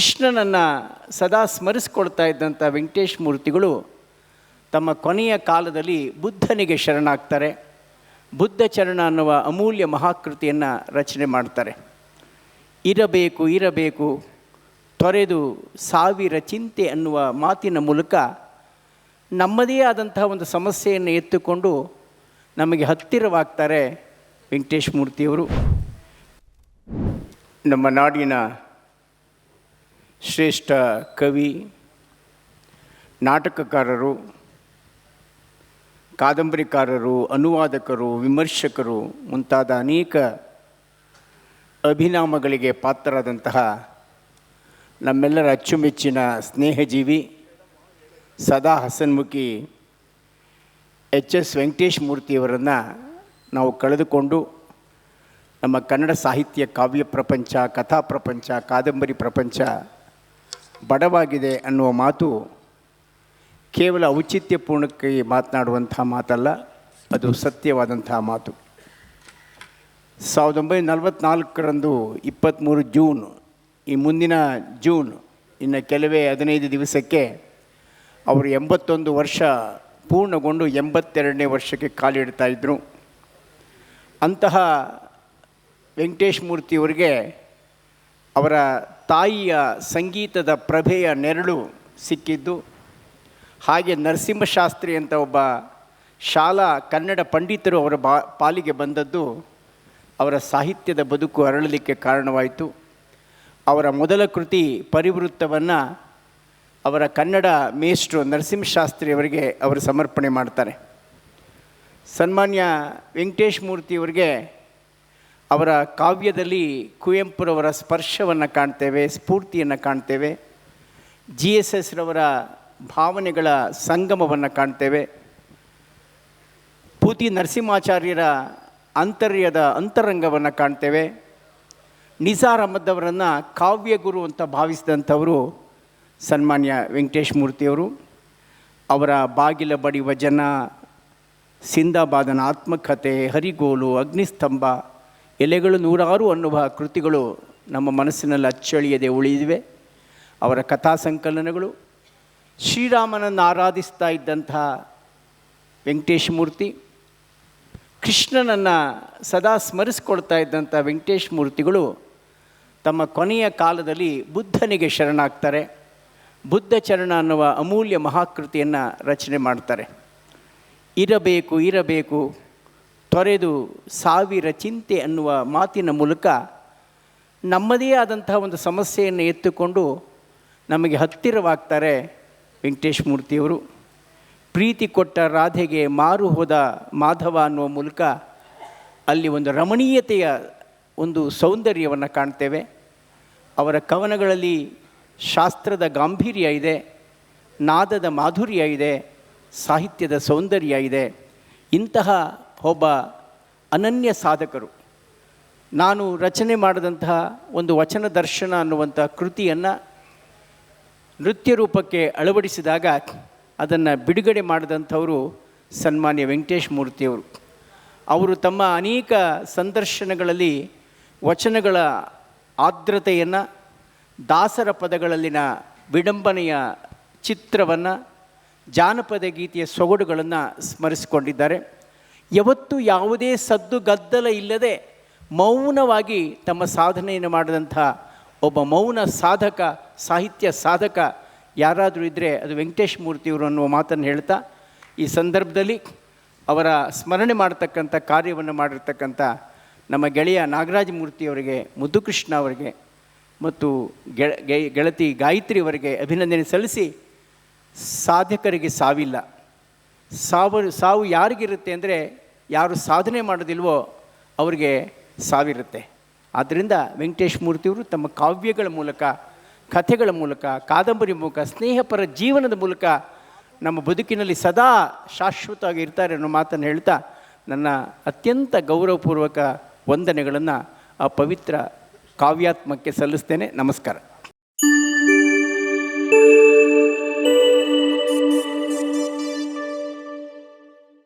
ಕೃಷ್ಣನನ್ನು ಸದಾ ಸ್ಮರಿಸ್ಕೊಳ್ತಾ ಇದ್ದಂಥ ವೆಂಕಟೇಶ್ ಮೂರ್ತಿಗಳು ತಮ್ಮ ಕೊನೆಯ ಕಾಲದಲ್ಲಿ ಬುದ್ಧನಿಗೆ ಶರಣಾಗ್ತಾರೆ. ಬುದ್ಧ ಚರಣ ಅನ್ನುವ ಅಮೂಲ್ಯ ಮಹಾಕೃತಿಯನ್ನು ರಚನೆ ಮಾಡ್ತಾರೆ. ಇರಬೇಕು ಇರಬೇಕು, ತೊರೆದು ಸಾವಿರ ಚಿಂತೆ ಅನ್ನುವ ಮಾತಿನ ಮೂಲಕ ನಮ್ಮದೇ ಆದಂತಹ ಒಂದು ಸಮಸ್ಯೆಯನ್ನು ಎತ್ತುಕೊಂಡು ನಮಗೆ ಹತ್ತಿರವಾಗ್ತಾರೆ ವೆಂಕಟೇಶ್ ಮೂರ್ತಿಯವರು. ನಮ್ಮ ನಾಡಿನ ಶ್ರೇಷ್ಠ ಕವಿ, ನಾಟಕಕಾರರು, ಕಾದಂಬರಿಕಾರರು, ಅನುವಾದಕರು, ವಿಮರ್ಶಕರು ಮುಂತಾದ ಅನೇಕ ಅಭಿನಾಮಗಳಿಗೆ ಪಾತ್ರರಾದಂತಹ ನಮ್ಮೆಲ್ಲರ ಅಚ್ಚುಮೆಚ್ಚಿನ ಸ್ನೇಹಜೀವಿ ಸದಾ ಹಸನ್ಮುಖಿ ಎಚ್ ಎಸ್ ವೆಂಕಟೇಶ್ ಮೂರ್ತಿಯವರನ್ನು ನಾವು ಕಳೆದುಕೊಂಡು ನಮ್ಮ ಕನ್ನಡ ಸಾಹಿತ್ಯ ಕಾವ್ಯ ಪ್ರಪಂಚ, ಕಥಾ ಪ್ರಪಂಚ, ಕಾದಂಬರಿ ಪ್ರಪಂಚ ಬಡವಾಗಿದೆ ಅನ್ನುವ ಮಾತು ಕೇವಲ ಔಚಿತ್ಯಪೂರ್ಣಕ್ಕೆ ಮಾತನಾಡುವಂಥ ಮಾತಲ್ಲ, ಅದು ಸತ್ಯವಾದಂತಹ ಮಾತು. ಸಾವಿರದ ಒಂಬೈನೂರ ನಲವತ್ತ್ನಾಲ್ಕರಂದು ಇಪ್ಪತ್ತ್ಮೂರು ಜೂನ್, ಈ ಮುಂದಿನ ಜೂನ್, ಇನ್ನು ಕೆಲವೇ ಹದಿನೈದು ದಿವಸಕ್ಕೆ ಅವರು ಎಂಬತ್ತೊಂದು ವರ್ಷ ಪೂರ್ಣಗೊಂಡು ಎಂಬತ್ತೆರಡನೇ ವರ್ಷಕ್ಕೆ ಕಾಲಿಡ್ತಾ ಇದ್ದರು ಅಂತಹ ವೆಂಕಟೇಶ್ ಮೂರ್ತಿಯವರಿಗೆ ಅವರ ತಾಯಿಯ ಸಂಗೀತದ ಪ್ರಭೆಯ ನೆರಳು ಸಿಕ್ಕಿದ್ದು. ಹಾಗೆ ನರಸಿಂಹಶಾಸ್ತ್ರಿ ಅಂತ ಒಬ್ಬ ಶಾಲಾ ಕನ್ನಡ ಪಂಡಿತರು ಅವರ ಬಾ, ಪಾಲಿಗೆ ಬಂದದ್ದು. ಅವರ ಸಾಹಿತ್ಯದ ಬದುಕು ಅರಳಲಿಕ್ಕೆ ಕಾರಣವಾಯಿತು. ಅವರ ಮೊದಲ ಕೃತಿ ಪರಿವೃತ್ತವನ್ನು ಅವರ ಕನ್ನಡ ಮೇಷ್ಟ್ರು ನರಸಿಂಹಶಾಸ್ತ್ರಿಯವರಿಗೆ ಅವರು ಸಮರ್ಪಣೆ ಮಾಡ್ತಾರೆ. ಸನ್ಮಾನ್ಯ ವೆಂಕಟೇಶ್ ಮೂರ್ತಿಯವರಿಗೆ ಅವರ ಕಾವ್ಯದಲ್ಲಿ ಕುವೆಂಪುರವರ ಸ್ಪರ್ಶವನ್ನು ಕಾಣ್ತೇವೆ, ಸ್ಫೂರ್ತಿಯನ್ನು ಕಾಣ್ತೇವೆ. ಜಿ ಎಸ್ ಎಸ್ರವರ ಭಾವನೆಗಳ ಸಂಗಮವನ್ನು ಕಾಣ್ತೇವೆ. ಪೂತಿ ನರಸಿಂಹಾಚಾರ್ಯರ ಅಂತರ್ಯದ ಅಂತರಂಗವನ್ನು ಕಾಣ್ತೇವೆ. ನಿಸಾರ್ ಅವರನ್ನು ಕಾವ್ಯಗುರು ಅಂತ ಭಾವಿಸಿದಂಥವರು ಸನ್ಮಾನ್ಯ ವೆಂಕಟೇಶ್ ಮೂರ್ತಿಯವರು ಅವರ ಬಾಗಿಲ ಬಡಿಯುವ ಜನ, ಸಿಂದಾಬಾದನ ಆತ್ಮಕಥೆ, ಹರಿಗೋಲು, ಅಗ್ನಿಸ್ತಂಭ ಎಲೆಗಳು ನೂರಾರು ಅನ್ನುವ ಕೃತಿಗಳು ನಮ್ಮ ಮನಸ್ಸಿನಲ್ಲಿ ಅಚ್ಚಳಿಯದೆ ಉಳಿದಿವೆ. ಅವರ ಕಥಾ ಸಂಕಲನಗಳು ಶ್ರೀರಾಮನನ್ನು ಆರಾಧಿಸ್ತಾ ಇದ್ದಂತಹ ವೆಂಕಟೇಶ್ ಮೂರ್ತಿ, ಕೃಷ್ಣನನ್ನು ಸದಾ ಸ್ಮರಿಸ್ಕೊಳ್ತಾ ಇದ್ದಂಥ ವೆಂಕಟೇಶ್ ಮೂರ್ತಿಗಳು ತಮ್ಮ ಕೊನೆಯ ಕಾಲದಲ್ಲಿ ಬುದ್ಧನಿಗೆ ಶರಣಾಗ್ತಾರೆ. ಬುದ್ಧ ಚರಣ ಅನ್ನುವ ಅಮೂಲ್ಯ ಮಹಾಕೃತಿಯನ್ನು ರಚನೆ ಮಾಡ್ತಾರೆ. ಇರಬೇಕು ಇರಬೇಕು ತೊರೆದು ಸಾವಿರ ಚಿಂತೆ ಅನ್ನುವ ಮಾತಿನ ಮೂಲಕ ನಮ್ಮದೇ ಆದಂತಹ ಒಂದು ಸಮಸ್ಯೆಯನ್ನು ಎತ್ತುಕೊಂಡು ನಮಗೆ ಹತ್ತಿರವಾಗ್ತಾರೆ ವೆಂಕಟೇಶ್ ಮೂರ್ತಿಯವರು. ಪ್ರೀತಿ ಕೊಟ್ಟ ರಾಧೆಗೆ ಮಾರು ಹೋದ ಮಾಧವ ಅನ್ನುವ ಮೂಲಕ ಅಲ್ಲಿ ಒಂದು ರಮಣೀಯತೆಯ ಒಂದು ಸೌಂದರ್ಯವನ್ನು ಕಾಣ್ತೇವೆ. ಅವರ ಕವನಗಳಲ್ಲಿ ಶಾಸ್ತ್ರದ ಗಾಂಭೀರ್ಯ ಇದೆ, ನಾದದ ಮಾಧುರ್ಯ ಇದೆ, ಸಾಹಿತ್ಯದ ಸೌಂದರ್ಯ ಇದೆ. ಇಂತಹ ಒಬ್ಬ ಅನನ್ಯ ಸಾಧಕರು. ನಾನು ರಚನೆ ಮಾಡಿದಂತಹ ಒಂದು ವಚನ ದರ್ಶನ ಅನ್ನುವಂಥ ಕೃತಿಯನ್ನು ನೃತ್ಯ ರೂಪಕ್ಕೆ ಅಳವಡಿಸಿದಾಗ ಅದನ್ನು ಬಿಡುಗಡೆ ಮಾಡಿದಂಥವರು ಸನ್ಮಾನ್ಯ ವೆಂಕಟೇಶ್ ಮೂರ್ತಿಯವರು. ಅವರು ತಮ್ಮ ಅನೇಕ ಸಂದರ್ಶನಗಳಲ್ಲಿ ವಚನಗಳ ಆರ್ದ್ರತೆಯನ್ನು, ದಾಸರ ಪದಗಳಲ್ಲಿನ ವಿಡಂಬನೆಯ ಚಿತ್ರವನ್ನು, ಜಾನಪದ ಗೀತೆಯ ಸೊಗಡುಗಳನ್ನು ಸ್ಮರಿಸಿಕೊಂಡಿದ್ದಾರೆ. ಯಾವತ್ತೂ ಯಾವುದೇ ಸದ್ದು ಗದ್ದಲ ಇಲ್ಲದೆ ಮೌನವಾಗಿ ತಮ್ಮ ಸಾಧನೆಯನ್ನು ಮಾಡಿದಂಥ ಒಬ್ಬ ಮೌನ ಸಾಧಕ, ಸಾಹಿತ್ಯ ಸಾಧಕ ಯಾರಾದರೂ ಇದ್ದರೆ ಅದು ವೆಂಕಟೇಶ್ ಮೂರ್ತಿಯವರು ಅನ್ನುವ ಮಾತನ್ನು ಹೇಳ್ತಾ, ಈ ಸಂದರ್ಭದಲ್ಲಿ ಅವರ ಸ್ಮರಣೆ ಮಾಡತಕ್ಕಂಥ ಕಾರ್ಯವನ್ನು ಮಾಡಿರ್ತಕ್ಕಂಥ ನಮ್ಮ ಗೆಳೆಯ ನಾಗರಾಜ ಮೂರ್ತಿಯವರಿಗೆ, ಮುದ್ದುಕೃಷ್ಣ ಅವರಿಗೆ ಮತ್ತು ಗೆಳತಿ ಗಾಯತ್ರಿ ಅವರಿಗೆ ಅಭಿನಂದನೆ ಸಲ್ಲಿಸಿ ಸಾಧಕರಿಗೆ ಸಾವಿಲ್ಲ. ಸಾವು ಸಾವು ಯಾರಿಗಿರುತ್ತೆ ಅಂದರೆ ಯಾರು ಸಾಧನೆ ಮಾಡೋದಿಲ್ವೋ ಅವರಿಗೆ ಸಾವಿರುತ್ತೆ. ಆದ್ದರಿಂದ ವೆಂಕಟೇಶ್ ಮೂರ್ತಿಯವರು ತಮ್ಮ ಕಾವ್ಯಗಳ ಮೂಲಕ, ಕಥೆಗಳ ಮೂಲಕ, ಕಾದಂಬರಿ ಮೂಲಕ, ಸ್ನೇಹಪರ ಜೀವನದ ಮೂಲಕ ನಮ್ಮ ಬದುಕಿನಲ್ಲಿ ಸದಾ ಶಾಶ್ವತವಾಗಿ ಇರ್ತಾರೆ ಅನ್ನೋ ಮಾತನ್ನು ಹೇಳ್ತಾ ನನ್ನ ಅತ್ಯಂತ ಗೌರವಪೂರ್ವಕ ವಂದನೆಗಳನ್ನು ಆ ಪವಿತ್ರ ಕಾವ್ಯಾತ್ಮಕ್ಕೆ ಸಲ್ಲಿಸ್ತೇನೆ. ನಮಸ್ಕಾರ.